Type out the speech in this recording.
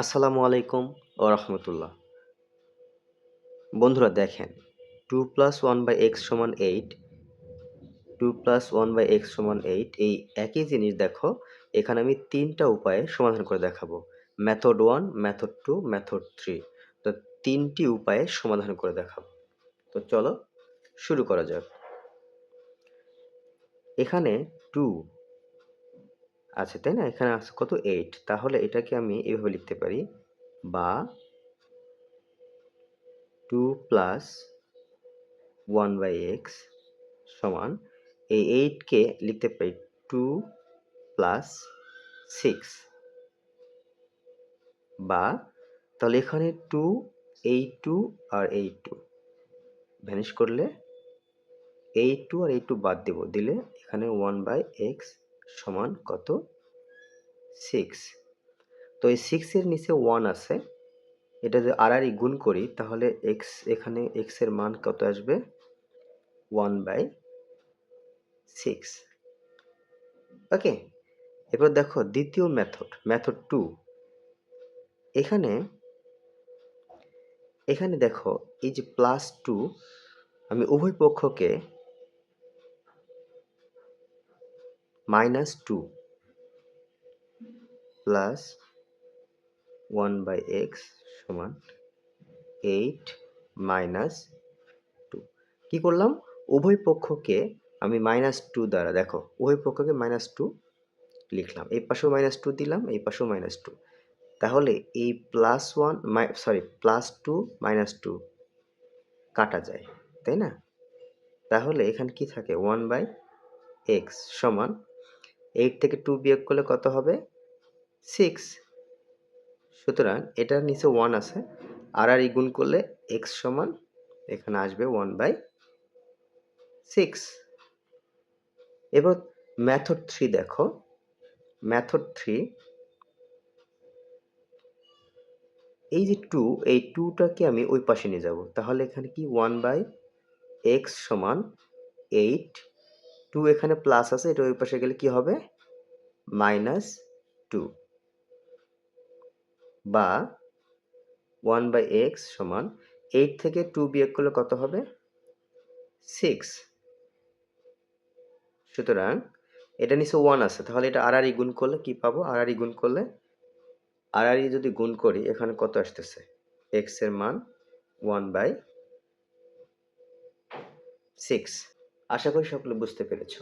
আসসালামু আলাইকুম ও রহমতুল্লাহ। বন্ধুরা দেখেন two plus one by X সমান eight two plus one by X সমান এইট এই একই জিনিস দেখো, এখানে আমি তিনটা উপায়ে সমাধান করে দেখাবো। Method one method two method three তো তিনটি উপায়ে সমাধান করে দেখাবো। তো চলো শুরু করা যাক। এখানে টু আছে, তাই না? এখানে আছে কত? এইট তাহলে এটাকে আমি এভাবে লিখতে পারি। বা two plus one by X সমান এই এইটকে লিখতে পারি টু প্লাস সিক্স বা তাহলে এখানে টু এই টু আর এই টু ভ্যানিশ করলে এই টু আর এই টু বাদ দেব। দিলে এখানে ওয়ান বাই এক্স সমান কত? সিক্স তো এই সিক্সের নিচে ওয়ান আছে। এটা যদি আর আর গুণ করি, তাহলে এক্স এখানে এক্সের মান কত আসবে? ওয়ান বাই সিক্স ওকে এবার দেখো দ্বিতীয় মেথড মেথড টু এখানে এখানে দেখো এই যে প্লাস টু আমি উভয় পক্ষকে minus two plus one by X সমান এইট মাইনাস টু কী করলাম? উভয় পক্ষকে আমি মাইনাস টু দ্বারা, দেখো, উভয় পক্ষকে মাইনাস টু লিখলাম। এই পাশেও মাইনাস টু দিলাম, এই পাশেও মাইনাস টু তাহলে এই plus one sorry plus two minus two কাটা যায়, তাই না? তাহলে এখানে কি থাকে? ওয়ান বাই এক্স সমান এইট থেকে টু বিয়োগ করলে কত হবে? সিক্স। সুতরাং এটার নিচে ওয়ান আছে। আর আর গুণ করলে এক্স সমান, এখানে আসবে ওয়ান বাই সিক্স এবার ম্যাথড থ্রি দেখো। ম্যাথড থ্রি এই যে টু এই টুটাকে আমি ওই পাশে নিয়ে যাব। তাহলে এখানে কি? ওয়ান বাই এক্স সমান এইট টু এখানে প্লাস আছে, এটা ওই পাশে গেলে কি হবে? মাইনাস টু বা ওয়ান বাই এক্স সমান এইট থেকে টু বিয়োগ করলে কত হবে? সিক্স সুতরাং এটা নিচে ওয়ান আছে, তাহলে এটা আর গুণ করলে কি পাবো? আর গুণ করলে আর যদি গুণ করি, এখানে কত আসতেছে? এক্সের মান ওয়ান বাই সিক্স আশা করি সকলে বুঝতে পেরেছ।